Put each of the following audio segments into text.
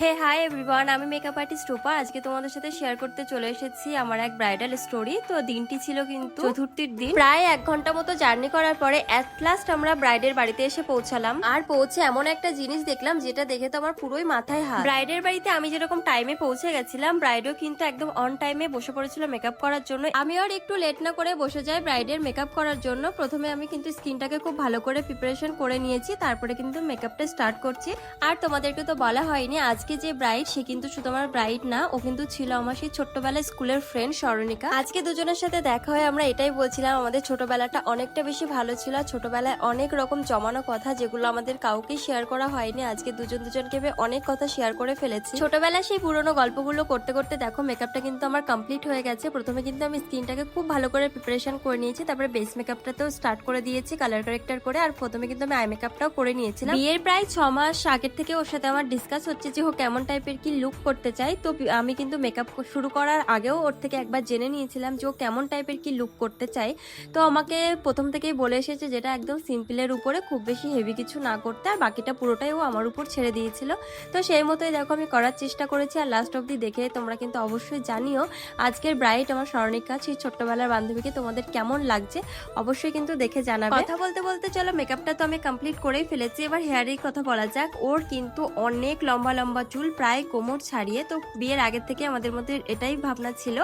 হে hi everyone আমি makeup artist Rupa. আজকে তোমাদের সাথে শেয়ার করতে চলে এসেছি আমার এক ব্রাইডাল স্টোরি তো দিনটি ছিল কিন্তু চতুর্থীর দিন। প্রায় এক ঘণ্টা মতো জার্নি করার পরে অ্যাট লাস্ট আমরা ব্রাইডের বাড়িতে এসে পৌঁছালাম। আর পৌঁছে এমন একটা জিনিস দেখলাম, যেটা দেখে তো আমার পুরোই মাথায় হাত। ব্রাইডের বাড়িতে আমি যেরকম টাইমে পৌঁছে গেছিলাম ব্রাইডও কিন্তু একদম অন টাইমে বসে পড়েছিল মেকআপ করার জন্য। আমি আর একটু লেট না করে বসে যাই ব্রাইডের মেকআপ করার জন্য। প্রথমে আমি কিন্তু স্কিনটাকে খুব ভালো করে প্রিপারেশন করে নিয়েছি, তারপরে কিন্তু মেকআপটা স্টার্ট করছি। আর তোমাদেরকে তো বলা হয়নি আজকে যে ব্রাইড সে কিন্তু শুধু আমার ব্রাইড না, ও কিন্তু ছিল আমার সেই ছোট্টবেলায় স্কুলের ফ্রেন্ড স্মরণিকা আজকে দুজনের সাথে দেখা হয় আমরা এটাই বলছিলাম, আমাদের ছোটবেলাটা অনেকটা বেশি ভালো ছিল ছোটবেলায় অনেক রকম জমানো কথা যেগুলো আমাদের কাউকে শেয়ার করা হয়নি। আজকে দুজন দুজনকে অনেক কথা শেয়ার করে ফেলেছি। ছোটবেলায় সেই পুরোনো গল্পগুলো করতে করতে দেখো মেকআপটা কিন্তু আমার কমপ্লিট হয়ে গেছে। প্রথমে কিন্তু আমি স্কিনটাকে খুব ভালো করে প্রিপারেশন করে নিয়েছি, তারপরে বেস মেকআপটাতেও স্টার্ট করে দিয়েছি কালার কারেক্টার করে, আর প্রথমে কিন্তু আমি আই মেকআপটাও করে নিয়েছিলাম। বিয়ের প্রায় ছ মাস আগের থেকে ওর সাথে আমার ডিসকাস হচ্ছে যে ও কেমন টাইপের কি লুক করতে চাই তো আমি কিন্তু মেকআপ শুরু করার আগেও ওর থেকে একবার জেনে নিয়েছিলাম যে ও কেমন টাইপের কি লুক করতে চাই তো আমাকে প্রথম থেকেই বলে এসেছে যেটা একদম সিম্পলের উপরে, খুব বেশি হেভি কিছু না করতে, আর বাকিটা পুরোটাই ও আমার উপর ছেড়ে দিয়েছিল। তো সেই মতোই দেখো, আমি করার চেষ্টা করেছি, আর লাস্ট অব্দি দেখে তোমরা কিন্তু অবশ্যই জানিও। আজকের ব্রাইট আমার স্মরণিকা সেই ছোট্টবেলার বান্ধবীকে তোমাদের কেমন লাগছে, অবশ্যই কিন্তু দেখে জানাবে। কথা বলতে বলতে চলো মেকআপটা তো আমি কমপ্লিট করেই ফেলেছি। এবার হেয়ারের কথা বলা যাক। ওর কিন্তু অনেক লম্বা লম্বা চুল প্রায় কোমর ছাড়িয়ে, তো বিয়ের আগের থেকে আমাদের মধ্যে এটাই ভাবনা ছিল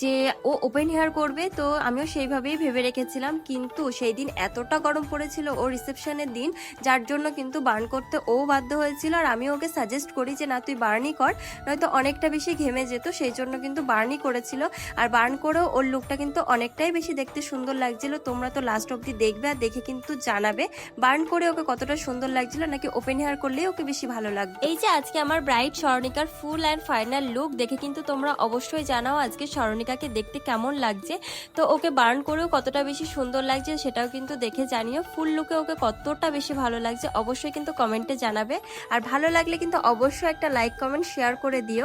যে ও ওপেন হেয়ার করবে, তো আমিও সেইভাবেই ভেবে রেখেছিলাম। কিন্তু সেই দিন এতটা গরম পড়েছিল ও রিসেপশনের দিন, যার জন্য কিন্তু বার্ন করতে ও বাধ্য হয়েছিল। আর আমি ওকে সাজেস্ট করি যে, না, তুই বার্নই কর। নয়তো অনেকটা বেশি ঘেমে যেত, সেই জন্য কিন্তু বার্নই করেছিল। আর বার্ন করেও ওর লুকটা কিন্তু অনেকটাই বেশি দেখতে সুন্দর লাগছিল। তোমরা তো লাস্ট অব্দি দেখবে আর দেখে কিন্তু জানাবে। বার্ন করে ওকে কতটা সুন্দর লাগছিল, নাকি ওপেন হেয়ার করলেই ওকে বেশি ভালো লাগবে? এই যে আজকে আমার ব্রাইট স্বর্ণিকার ফুল অ্যান্ড ফাইনাল লুক দেখে কিন্তু তোমরা অবশ্যই জানাও আজকে স্বর্ণিকাকে দেখতে কেমন লাগছে। তো ওকে বার্ন করেও কতটা বেশি সুন্দর লাগছে সেটাও কিন্তু দেখে জানিও। ফুল লুকে ওকে কতটা বেশি ভালো লাগছে অবশ্যই কিন্তু কমেন্টে জানাবে। আর ভালো লাগলে কিন্তু অবশ্যই একটা লাইক কমেন্ট শেয়ার করে দিও।